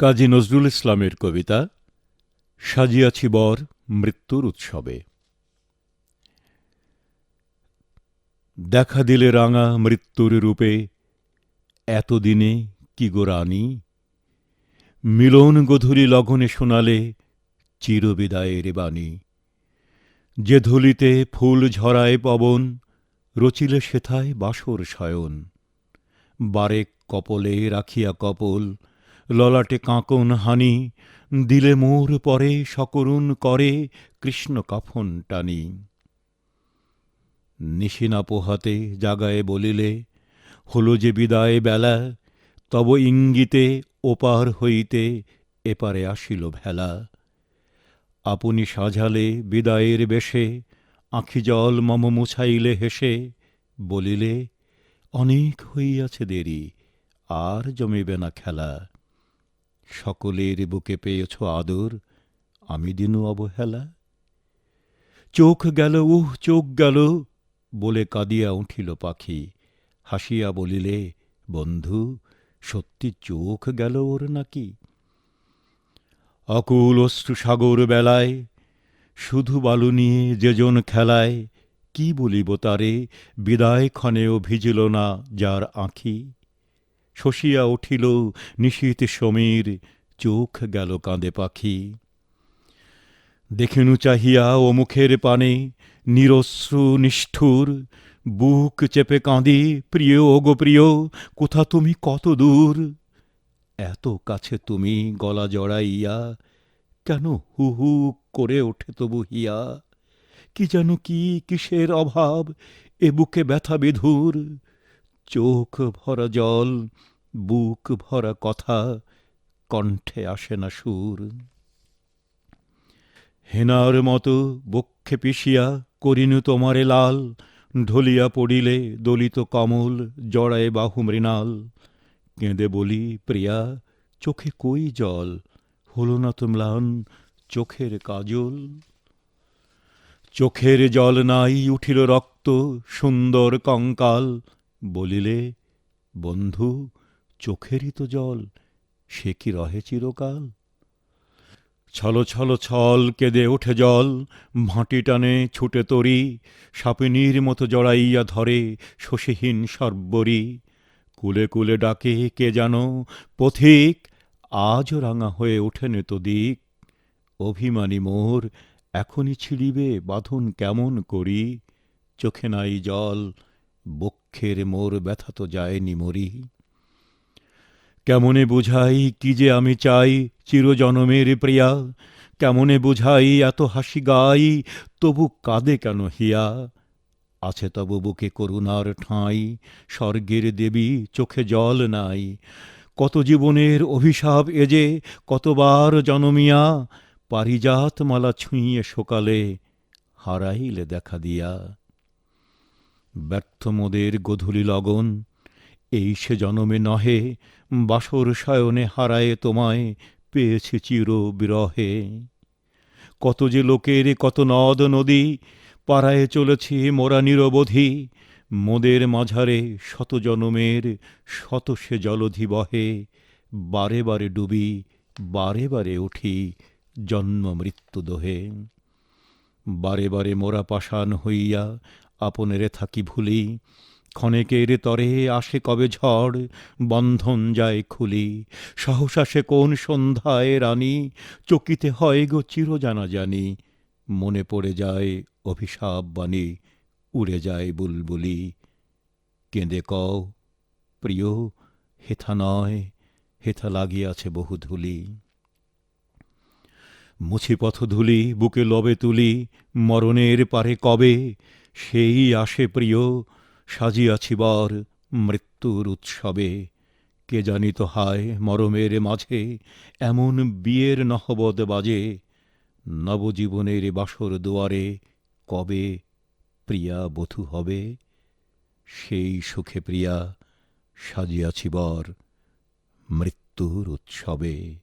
কাজী নজরুল ইসলামের কবিতা, সাজিয়াছি বর মৃত্যুর উৎসবে। দেখা দিলে রাঙা মৃত্যুর রূপে, এতদিনে কি গো রানী? মিলন গধূলি লগনে শোনালে চিরবিদায়ের বাণী। যে ধুলিতে ফুল ঝরায় পবন, রচিলে সেথায় বাসর শয়ন। বারেক কপলে রাখিয়া কপল ললাটে কাঁকন হানি, দিলে মোর পরে সকরুণ করে কৃষ্ণ কাফন টানি। নিশিনা পোহাতে জাগায়ে বলিলে, হলো যে বিদায় বেলা, তব ইঙ্গিতে ওপার হইতে এপারে আসিল ভেলা। আপনি সাজালে বিদায়ের বেশে, আঁখি জল মম মুছাইলে হেসে, বলিলে, অনেক হইয়াছে দেরি, আর জমিবে না খেলা। সকলের বুকে পেয়েছ আদর, আমি দিনু অবহেলা। চোখ গেল, উহ, চোখ গেল, বলে কাঁদিয়া উঠিল পাখি। হাসিয়া বলিলে, বন্ধু, সত্যি চোখ গেল ওর নাকি? অকুল অশ্রু সাগর বেলায়, শুধু বালু নিয়ে যেজন খেলায়, কি বলিব তারে বিদায় ক্ষণেও ভিজিল না যার আঁখি? শশিয়া উঠিল নিশীত সমীর, চোখ গেল কাঁদে পাখি। দেখিনু চাহিয়া ও মুখের পানে, নিরশ্রু নিষ্ঠুর, বুক চেপে কাঁদি, প্রিয় ও গো প্রিয়, কোথা তুমি কত দূর? এত কাছে তুমি গলা জড়াইয়া, কেন হু হু করে ওঠে তবু হিয়া? কি যেন কি কিসের অভাব, এ বুকে ব্যথা বিধুর? চোখ ভরা জল বুক ভরা কথা কণ্ঠে আসে না সুর। হেনার মতো বক্ষে পিষিয়া করিনু তোমারে লাল, ঢলিয়া পড়িলে দলিত কমল জড়ায় বাহু মৃণাল। কেঁদে বলি, প্রিয়া, চোখে কই জল? হলো না তো চোখের কাজল? চোখের জল নাই উঠিল রক্ত সুন্দর কঙ্কাল। বলিলে, বন্ধু চোখেরই তো জল, সে কি রহে চিরকাল? ছল ছল ছল কেঁদে ওঠে জল, ভাঁটি টানে ছুটে তরি, সাপিনীর মতো জড়াইয়া ধরে শশীহীন সর্বরি। কুলে কুলে ডাকে কে যেন পথিক, আজও রাঙা হয়ে ওঠেনে তো দিক। অভিমানী মোর, এখনই ছিড়িবে বাঁধন কেমন করি? চোখে নাই জল, বক্ষের মোর ব্যথা তো যায়নি মরি। কেমনে বুঝাই কি যে আমি চাই চিরজনমের প্রিয়া? কেমনে বুঝাই এত হাসি গাই? তবু কাঁদে কেন হিয়া? আছে তবু বুকে করুণার ঠাঁই, স্বর্গের দেবী চোখে জল নাই। কত জীবনের অভিশাপ এ যে কতবার জনমিয়া? পারিজাত মালা ছুঁইয়ে সকালে হারাইলে দেখা দিয়া। ব্যর্থ মোদের গধূলি লগন এই সে জনমে নহে, বাসর শয়নে হারায়ে তোমায় পেয়েছে চির বিরহে কত যে লোকের, কত নদ নদী, পাড়ায় চলেছি মোরা নিরবধি, মোদের মাঝারে শত জনমের, শত সে জলধি বহে বারে বারে ডুবি, বারে বারে উঠি জন্ম মৃত্যু দোহে। বারে বারে মোরা পাষাণ হইয়া আপনেরে থাকি ভুলি ক্ষণেকের তরে আসে কবে ঝড়, বন্ধন যায় খুলি। সহসা সে কোন সন্ধ্যায় রানী, চকিতে হয় গো চির জানা জানি মনে পড়ে যায় অভিশাপ বাণী, উড়ে যায় বুলবুলি। কেঁদে কও, প্রিয়, হেথা নয়, হেথা লাগিয়াছে বহু ধুলি। মুছি পথ ধুলি, বুকে লবে তুলি, মরণের পারে কবে, সেই আসে প্রিয় সাজিয়াছি বর মৃত্যুর উৎসবে। কে জানিত হায় মরমের মাঝে এমন বিয়ের নহবদ বাজে। নবজীবনের বাসর দুয়ারে কবে প্রিয়া বধূ হবে? সেই সুখে প্রিয়া সাজিয়াছি বর মৃত্যুর উৎসবে।